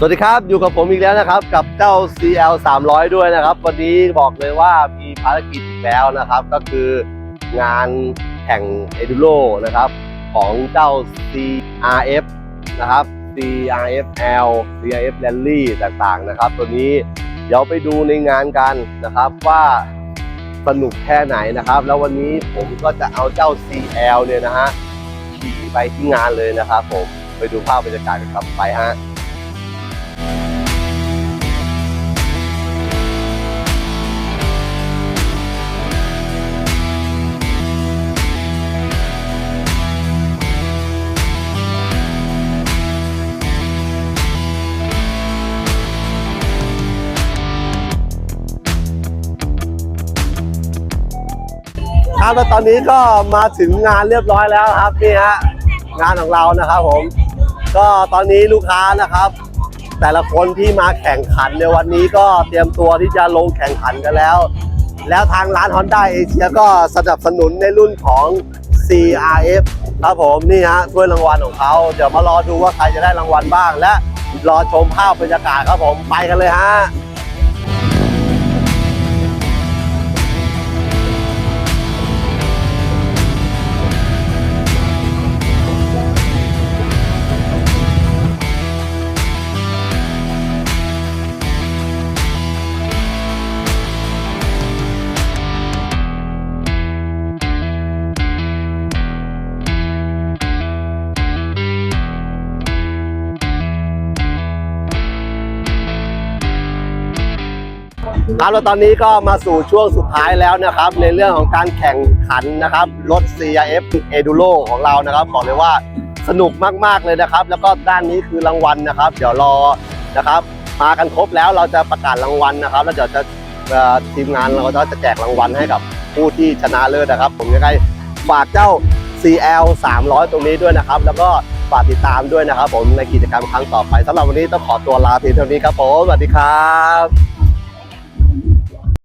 สวัสดีครับ อยู่กับผมอีกแล้วนะครับ กับเจ้า CL 300 ด้วยนะครับ วันนี้บอกเลยว่ามีภารกิจอีกแล้วนะครับ ก็คืองานแข่ง Enduro นะครับของเจ้า CRF นะครับ CRFL CRF Rally ต่างๆนะครับ ตัวนี้เดี๋ยวไปดูในงานกันนะครับว่าสนุกแค่ไหนนะครับ แล้ววันนี้ผมก็จะเอาเจ้า CL เนี่ยนะฮะขี่ไปที่งานเลยนะครับผมไปดูภาพบรรยากาศกันครับไปฮะ ครับแล้วตอนนี้ก็มาถึงงานเรียบร้อยแล้วครับนี่ฮะงานของเรานะครับผม ก็ตอนนี้ลูกค้านะครับ แต่ละคนที่มาแข่งขันในวันนี้ก็เตรียมตัวที่จะลงแข่งขันกันแล้ว แล้วทางร้าน Honda เอเชียก็สนับสนุนในรุ่นของ CRF ครับผมนี่ฮะถ้วยรางวัลของเขาเดี๋ยวมารอดูว่าใครจะได้รางวัลบ้าง และรอชมภาพบรรยากาศครับผมไปกันเลยฮะ ครับแล้วตอนนี้ก็มาสู่ช่วงสุดท้ายแล้วนะครับ ในเรื่องของการแข่งขันนะครับรถ CRF Eduro ของเรานะครับบอกเลยว่าสนุกมากๆเลยนะครับ แล้วก็ด้านนี้คือรางวัลนะครับ เดี๋ยวรอนะครับ มากันครบแล้วเราจะประกาศรางวัลนะครับ แล้วเดี๋ยวจะทีมงานเราก็จะแจกรางวัลให้กับผู้ที่ชนะเลิศนะครับ ผมยังไงฝากเจ้า CL 300 ตรงนี้ด้วยนะครับ แล้วก็ฝากติดตามด้วยนะครับ ผมในกิจกรรมครั้งต่อไปสำหรับวันนี้ต้องขอตัวลาเพียงเท่านี้ครับผมสวัสดีครับ